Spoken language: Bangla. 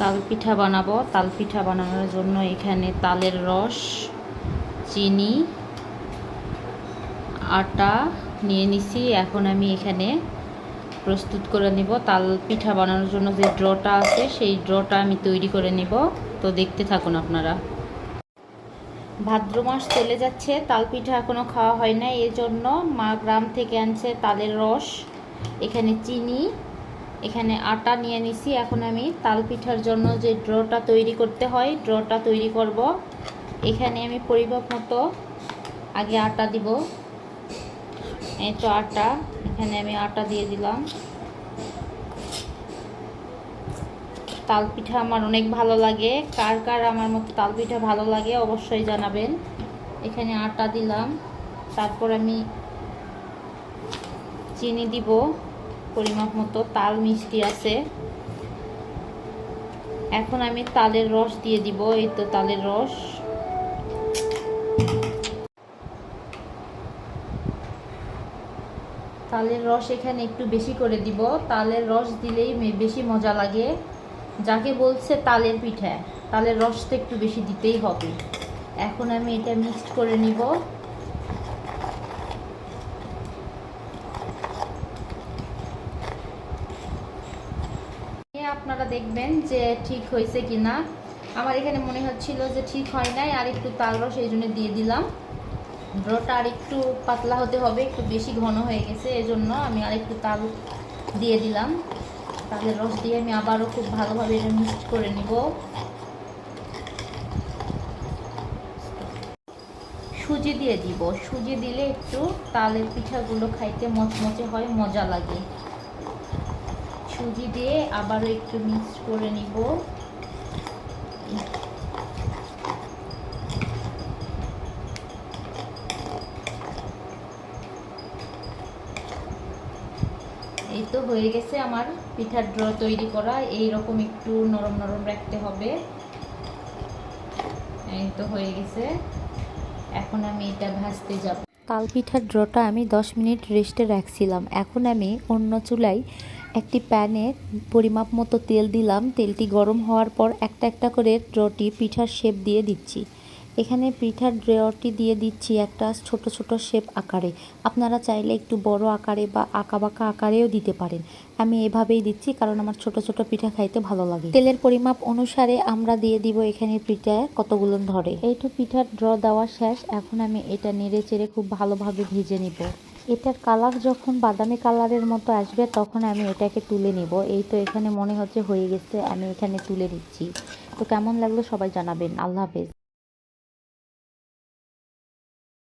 তাল পিঠা বানাবো। তাল পিঠা বানানোর জন্য এখানে তালের রস, চিনি, আটা নিয়ে নিছি। এখন আমি এখানে প্রস্তুত করে নিব তাল পিঠা বানানোর জন্য যে ড্রটা আছে, সেই ড্রটা আমি তৈরি করে নিব। তো দেখতে থাকুন আপনারা। ভাদ্র মাস চলে যাচ্ছে তাল পিঠা এখনও খাওয়া হয় না এই জন্য মা গ্রাম থেকে আনছে তালের রস, এখানে চিনি এখানে আটা নিয়ে নিছি। এখন আমি তাল পিঠার জন্য যে ড্রটা তৈরি করতে হয়, ড্রটা তৈরি করব। এখানে আমি পরিমাপ মতো আগে আটা দিব। এই তো আটা, এখানে আমি আটা দিয়ে দিলাম। তাল পিঠা আমার অনেক ভালো লাগে। কার কার আমার মতো তাল পিঠা ভালো লাগে অবশ্যই জানাবেন। এখানে আটা দিলাম। তারপর আমি চিনি দিব। পরিমাপ মতো তাল মিষ্টি আছে। এখন আমি তালের রস দিয়ে দিব, এই তো তালের রস। তালের রস এখানে একটু বেশি করে দিব। তালের রস দিলেই বেশি মজা লাগে। যাকে বলছে তালের পিঠা, তালের রস তো একটু বেশি দিতেই হবে। এখন আমি এটা মিক্সড করে নিব। আপনারা দেখবেন যে ঠিক হয়েছে কি না আমার এখানে মনে হচ্ছিল যে ঠিক হয় নাই, আর একটু তাল রস এই জন্য দিয়ে দিলাম। ড্রটা আর একটু পাতলা হতে হবে, একটু বেশি ঘন হয়ে গেছে, এজন্য আমি আর একটু তাল দিয়ে দিলাম। তালের রস দিয়ে আমি আবারও খুব ভালোভাবে এটা মিক্সড করে নিব। সুজি দিয়ে দিব। সুজি দিলে একটু তালের পিঠাগুলো খাইতে মচমচে হয়, মজা লাগে। সুজি দিয়ে আবারও একটু মিক্স করে নিব। এই তো হয়ে গেছে আমার পিঠার ড্র তৈরি করা। এই রকম একটু নরম নরম রাখতে হবে। এই তো হয়ে গেছে। এখন আমি এটা ভাজতে যাব। তাল পিঠার ড্রটা আমি 10 মিনিট রেস্টে রাখছিলাম। এখন আমি অন্য চুলায় একটি প্যানে পরিমাপ মতো তেল দিলাম। তেলটি গরম হওয়ার পর একটা একটা করে ড্রটি পিঠার শেপ দিয়ে দিচ্ছি। এখানে পিঠার ড্রটি দিয়ে দিচ্ছি একটা ছোট ছোট শেপ আকারে। আপনারা চাইলে একটু বড় আকারে বা আঁকা বাঁকা আকারেও দিতে পারেন। আমি এভাবেই দিচ্ছি কারণ আমার ছোট ছোট পিঠা খাইতে ভালো লাগে। তেলের পরিমাপ অনুসারে আমরা দিয়ে দিব এখানে পিঠা কতগুলো ধরে। এইটু পিঠার ড্র দেওয়া শেষ। এখন আমি এটা নেড়ে চেড়ে খুব ভালোভাবে ভেজে নিব। এটার কালার যখন বাদামি কালারের মতো আসবে, তখন আমি এটাকে তুলে নিব। এই তো এখানে মনে হচ্ছে হয়ে গেছে, আমি এখানে তুলে দিচ্ছি তো কেমন লাগল সবাই জানাবেন। আল্লাহ হাফেজ।